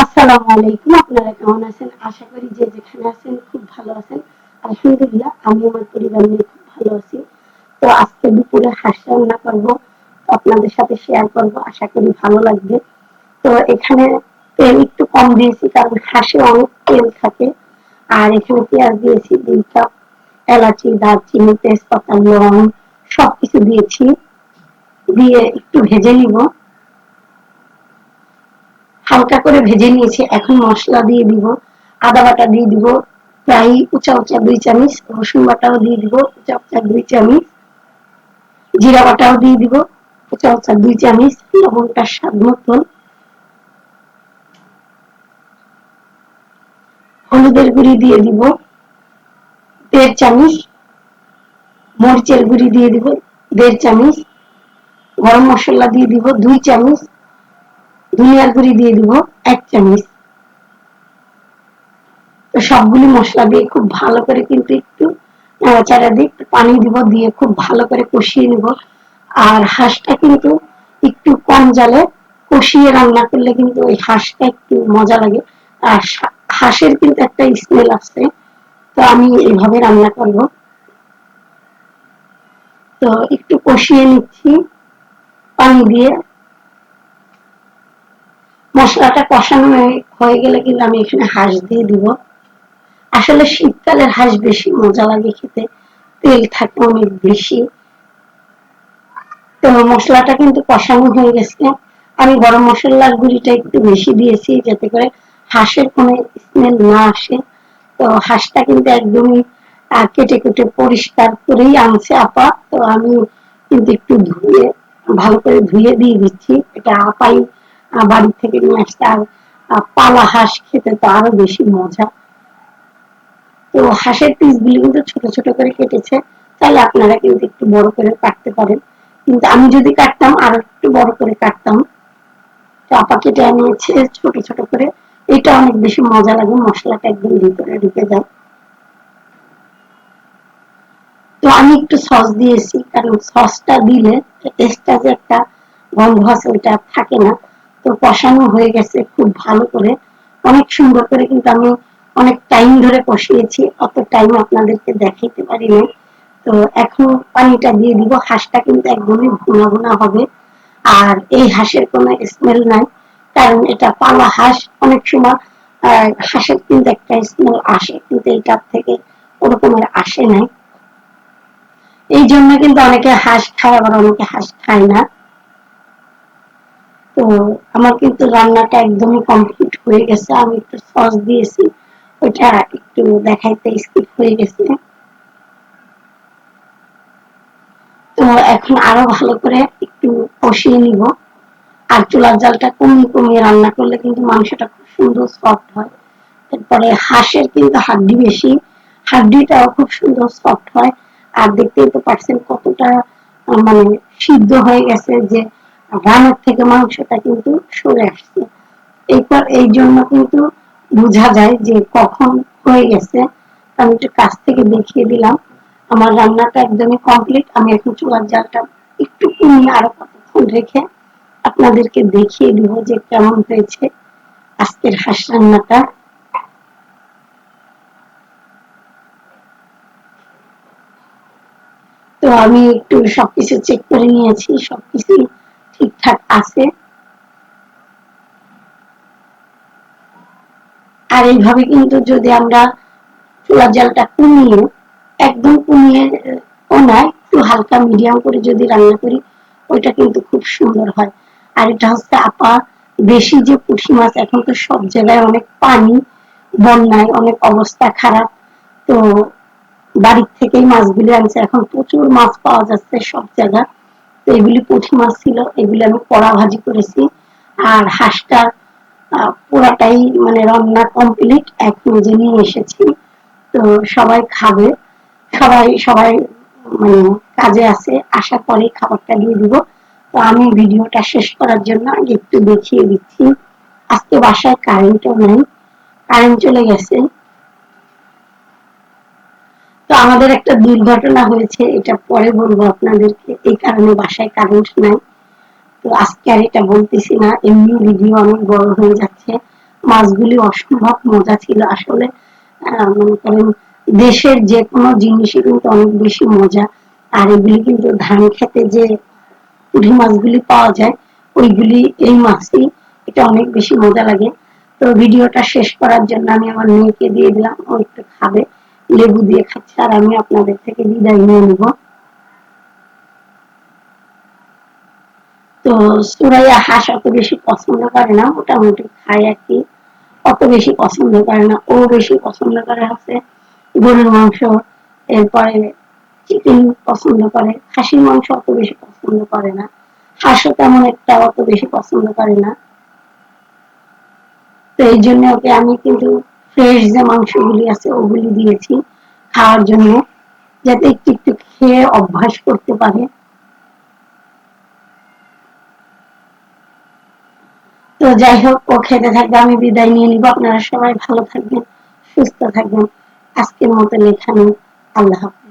আসসালামু আলাইকুম, আপনারা কেমন আছেন? আশা করি যে যেখানে আছেন খুব ভালো আছেন। আলহামদুলিল্লাহ, আমি আমার পরিবার নিয়ে খুব ভালো আছি। তো আজকে দুপুরে হাঁস রান্না করব আপনাদের সাথে শেয়ার করব, আশা করি ভালো লাগবে। তো এখানে তেল একটু কম দিয়েছি, কারণ হাঁসে অনেক তেল থাকে। আর এখানে পেঁয়াজ দিয়েছি দুই কাপ এলাচি, দারচিনি, তেজপাতা লং সবকিছু দিয়েছি। দিয়ে একটু ভেজে নিব। হালকা করে ভেজে নিয়েছি। এখন মশলা দিয়ে দিব, আদা বাটা দিয়ে দিব, প্রায় উঁচা উঁচা দুই চামচ, রসুন বাটাও দিয়ে দিব, উঁচা উঁচা দুই চামচ, জিরা বাটাও দিয়ে দিব, উঁচা উঁচা দুই চামচ লবণটা স্বাদ মতন। হলুদের গুঁড়ি দিয়ে দিব, দেড় চামচ, মরিচের গুঁড়ি দিয়ে দিব, দেড় চামচ, গরম মশলা দিয়ে দিব, দুই চামচ ধনিয়ার গুঁড়ি দিয়ে দিব, এক চামচ। তো সবগুলি মশলা দিয়ে খুব ভালো করে কিন্তু একটু নাড়াচাড়া দিয়ে একটু পানি দিব, দিয়ে খুব ভালো করে কষিয়ে নিব। আর হাঁসটা কিন্তু একটু কম জালে কষিয়ে রান্না করলে কিন্তু ওই হাঁসটা একটু মজা লাগে। আর হাঁসের কিন্তু একটা স্মেল আসছে তো আমি এইভাবে রান্না করব। তো একটু কষিয়ে নিচ্ছি, পানি দিয়ে মশলাটা কষানো হয়ে গেলে কিন্তু আমি এখানে হাঁস দিয়ে দিব। আসলে শীতকালের হাঁস বেশি মজা লাগে খেতে। তেল থাকে অনেক বেশি। তো মশলাটা কিন্তু কষানো হয়ে গেছে। আমি গরম মশলার গুঁড়িটা একটু বেশি দিয়েছি যাতে করে হাঁসের কোনো স্মেল না আসে। তো হাঁসটা কিন্তু একদমই কেটে কেটে পরিষ্কার করেই আনছে আপা। তো আমি কিন্তু একটু ধুয়ে, ভালো করে ধুয়ে দিয়ে দিচ্ছি। এটা আপাই বাড়ি থেকে নিয়ে আসতে আর পালা হাঁস খেতে তো আরও বেশি মজা। তো হাঁসের পিস গুলি কিন্তু ছোট ছোট করে কেটেছে। তাহলে আপনারা কিন্তু একটু বড় করে কাটতে পারেন। কিন্তু আমি যদি কাটতাম, আরও একটু বড় করে কাটতাম। চাপা কেটে আনিয়েছে ছোট ছোট করে। এটা অনেক বেশি মজা লাগে, মশলাটা একদম ভিতরে ঢুকে যায়। তো আমি একটু সস দিয়েছি, কারণ সসটা দিলে টেস্টটা যে একটা গন্ধ আছে, ওইটা থাকে না। তো কষানো হয়ে গেছে খুব ভালো করে। অনেক সুন্দর করে কিন্তু আমি অনেক টাইম ধরে কষিয়েছি, অত টাইম আপনাদেরকে দেখাইতে পারি না তো এখন পানিটা দিয়ে দিব, হাঁসটা কিন্তু একদমই ভুনা ভুনা হবে। আর এই হাঁসের কোনো স্মেল নাই, কারণ এটা পালা হাঁস। অনেক সময় হাঁসের কিন্তু একটা স্মেল আসে, কিন্তু এইটার থেকে ওরকমের আসে নাই। এই জন্য কিন্তু অনেকে হাঁস খায়, আবার অনেকে হাঁস খায় না। তো আমার কিন্তু রান্নাটা একদমই কমপ্লিট হয়ে গেছে। আমি একটু সস দিয়েছি, ওইটা একটু দেখাইতে স্কিপ হয়ে গেছে। তো এখন আরও ভালো করে একটু কষিয়ে নিব। আর চুলার জালটা কমিয়ে কমিয়ে রান্না করলে কিন্তু মাংসটা খুব সুন্দর সফট হয়। তারপরে হাঁসের কিন্তু হাড্ডি বেশি। হাড্ডিটাও খুব সুন্দর সফট হয়। আর দেখতেই তো পারছেন কতটা মানে সিদ্ধ হয়ে গেছে যে রানের থেকে মাংসটা কিন্তু সরে আসছে। এরপর এই জন্য কিন্তু বোঝা যায় যে কখন হয়ে গেছে। আমি একটু কাছ থেকে দেখিয়ে দিলাম। আমার রান্নাটা একদমই কমপ্লিট আমি এখন চুলার জালটা একটু কমিয়ে আরও কতক্ষণ রেখে আপনাদেরকে দেখিয়ে দিব যে কেমন হয়েছে আজকের হাঁস রান্নাটা। তো আমি একটু সবকিছু চেক করে নিয়েছি। সবকিছু ঠিকঠাক আছে। আর এইভাবে কিন্তু যদি আমরা চুলার জালটা কমিয়ে, একদম কমিয়ে ও নয় একটু হালকা মিডিয়াম করে যদি রান্না করি, ওইটা কিন্তু খুব সুন্দর হয়। আর এটা হচ্ছে আপা, বেশি যে পুঁটি মাছ, এখন তো সব জায়গায় অনেক পানি, বন্যায় অনেক অবস্থা খারাপ। তো বাড়ির থেকেই মাছগুলি আনছে। এখন প্রচুর মাছ পাওয়া যাচ্ছে সব জায়গায়। তো এগুলি পুঁটি মাছ ছিল, এগুলি আমি কড়া ভাজি করেছি। আর হাঁসটার পুরাটাই মানে রান্না কমপ্লিট এক মেজে নিয়ে এসেছি। তো সবাই খাবে, সবাই সবাই মানে কাজে আছে, আশা করে খাবারটা দিয়ে দিব। তো আমি ভিডিওটা শেষ করার জন্য আগে একটু দেখিয়ে দিচ্ছি। আজকে বাসায় কারেন্টও নাই কারেন্ট চলে গেছে। তো আমাদের একটা দুর্ঘটনা হয়েছে, এটা পরে বলব আপনাদেরকে। এই কারণে বাসায় কারেন্ট নাই। তো আজকে আর এটা বলতেছি না, এমনি ভিডিও অনেক বড় হয়ে যাচ্ছে। মাছগুলি অসম্ভব মজা ছিল আসলে। মনে করেন দেশের যে কোনো জিনিসই কিন্তু অনেক বেশি মজা। আর এগুলি কিন্তু ধান খেতে যে পুঁটি মাছগুলি পাওয়া যায়, ওইগুলি এই মাছই। এটা অনেক বেশি মজা লাগে। তো ভিডিওটা শেষ করার জন্য আমি আমার মেয়েকে দিয়ে দিলাম, ও একটু খাবে। লেবু দিয়ে খাচ্ছে, আর আমি আপনাদের থেকে বিদায় নিয়ে নিব। তো সুরাইয়া হাঁস অত বেশি পছন্দ করে না, মোটামুটি খায় আর কি। অত বেশি পছন্দ করে না ও বেশি পছন্দ করে হচ্ছে গরুর মাংস, এরপরে চিকেন পছন্দ করে, খাসির মাংস অত বেশি পছন্দ করে না, হাঁসও তেমন একটা অত বেশি পছন্দ করে না। তো এই জন্য ওকে আমি কিন্তু ফ্রেশ যে মাংসগুলি আছে, ওগুলি দিয়েছি খাওয়ার জন্য, যাতে একটু একটু খেয়ে অভ্যাস করতে পারে। তো যাই হোক, ও খেতে থাকবে, আমি বিদায় নিয়ে নিব। আপনারা সবাই ভালো থাকবেন, সুস্থ থাকবেন। আজকের মতো লেখানো আল্লাহ হাফেজ।